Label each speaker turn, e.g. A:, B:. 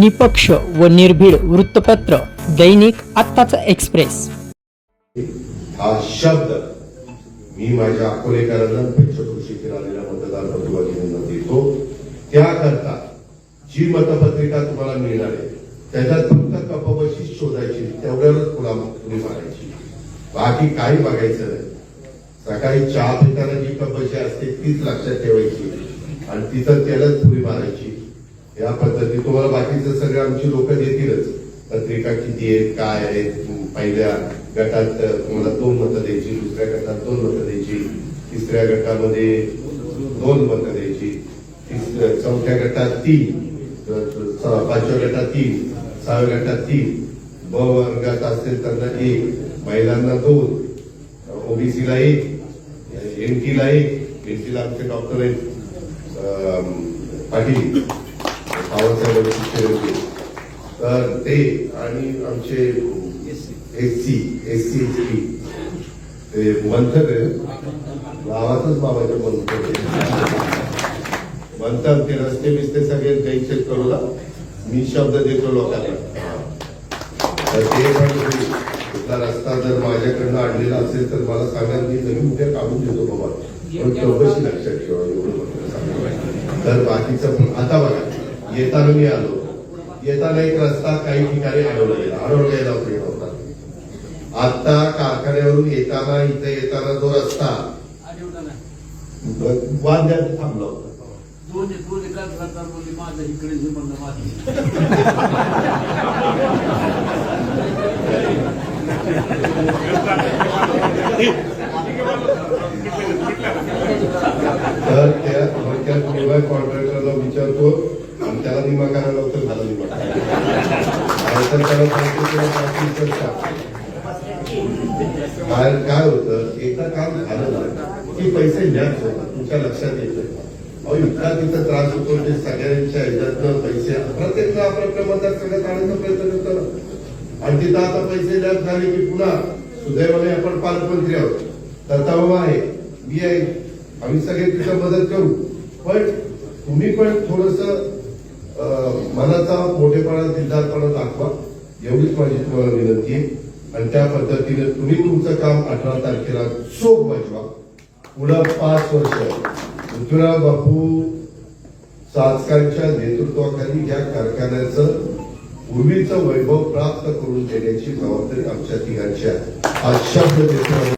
A: निपक्ष व निर्भीड वृत्तपत्र दैनिक आत्ताचा एक्सप्रेस.
B: हा शब्द मी माझ्या अकोलेकरांना पंचकृषीतील आलेल्या मतदार वतीने देतो. त्याकरता जी मतपत्रिका तुम्हाला मिळणार आहे त्याच्यात फक्त कपबशी शोधायची तेवढ्यावरच पुढा पुढे मारायची. बाकी काही बघायचं नाही. सकाळी चहा पिताना जी कपबशी असते तीच लक्षात ठेवायची आणि तिथं त्यालाच पुरी मारायची. या पद्धती तुम्हाला बाकीचं सगळे आमची लोक देतीलच. पत्रिका किती आहेत काय आहेत पहिल्या गटात तुम्हाला दोन मतं द्यायची दुसऱ्या गटात दोन मतं द्यायची तिसऱ्या गटामध्ये दोन मतं द्यायची चौथ्या गटात तीन पाचव्या गटात तीन सहाव्या गटात तीन ब वर्गात असेल त्यांना एक महिलांना दोन ओबीसीला एक एनटीला एक एनटीला आमचे डॉक्टर आहेत पाटील. बाबासाहेब शिक्षण तर ते आणि आमचे S C S C S T ते मंथक आहे. गावातच बाबाच्या मंथन म्हणतात ते रस्ते बिस्ते सगळे टेन्शन करू ना. मी शब्द देतो लोकांना. तर ते पण तुम्ही कुठला रस्ता जर माझ्याकडनं आणलेला असेल तर मला सांगा मी नवीन उद्या काढून देतो बाबा. पण चौकशी लक्षात ठेवा एवढं तर बाकीचं पण आता बघा. येताना मी आलो. येताना एक रस्ता काही ठिकाणी अडवला गेला अडवला गेला होता आता कारखान्यावरून येताना इथे येताना जो रस्ता वांद्यात थांबला होता.
C: दोन दोन एका सरकार बोलली माझं इकडे जे म्हणलं माझं.
B: तर त्या थोडक्यात निवाय कॉन्ट्रॅक्टरला विचारतो विमा करायला होतं झाला विमा. नाहीतर त्याला सांगतो तुला पाच लिटर काय काय होतं एकदा काम झालं की पैसे न्याच होतात तुमच्या लक्षात येतं. अहो इतका तिथं त्रास होतो ते सगळ्यांच्या ह्याच्यातनं पैसे प्रत्येक आपल्या मतदार सगळ्यात आणायचा प्रयत्न करतो आणि तिथं आता पैसे न्याच झाले की पुन्हा सुदैवाने आपण पालकमंत्री आहोत. दत्ताबाबा आहे मी आहे आम्ही सगळे तिथं मदत करू. पण तुम्ही पण थोडस मनाचा मोठेपणा दिलदारपणा दाखवा. एवढीच माझी तुम्हाला विनंती आहे. आणि त्या पद्धतीने तुम्ही तुमचं काम अठरा तारखेला चोख बजवा पुढं पाच वर्ष. पृथ्वीराज बापू चाचकांच्या नेतृत्वाखाली या कारखान्याचं पूर्वीचं वैभव प्राप्त करून देण्याची जबाबदारी आमच्या तिघांची आहे. आज शब्द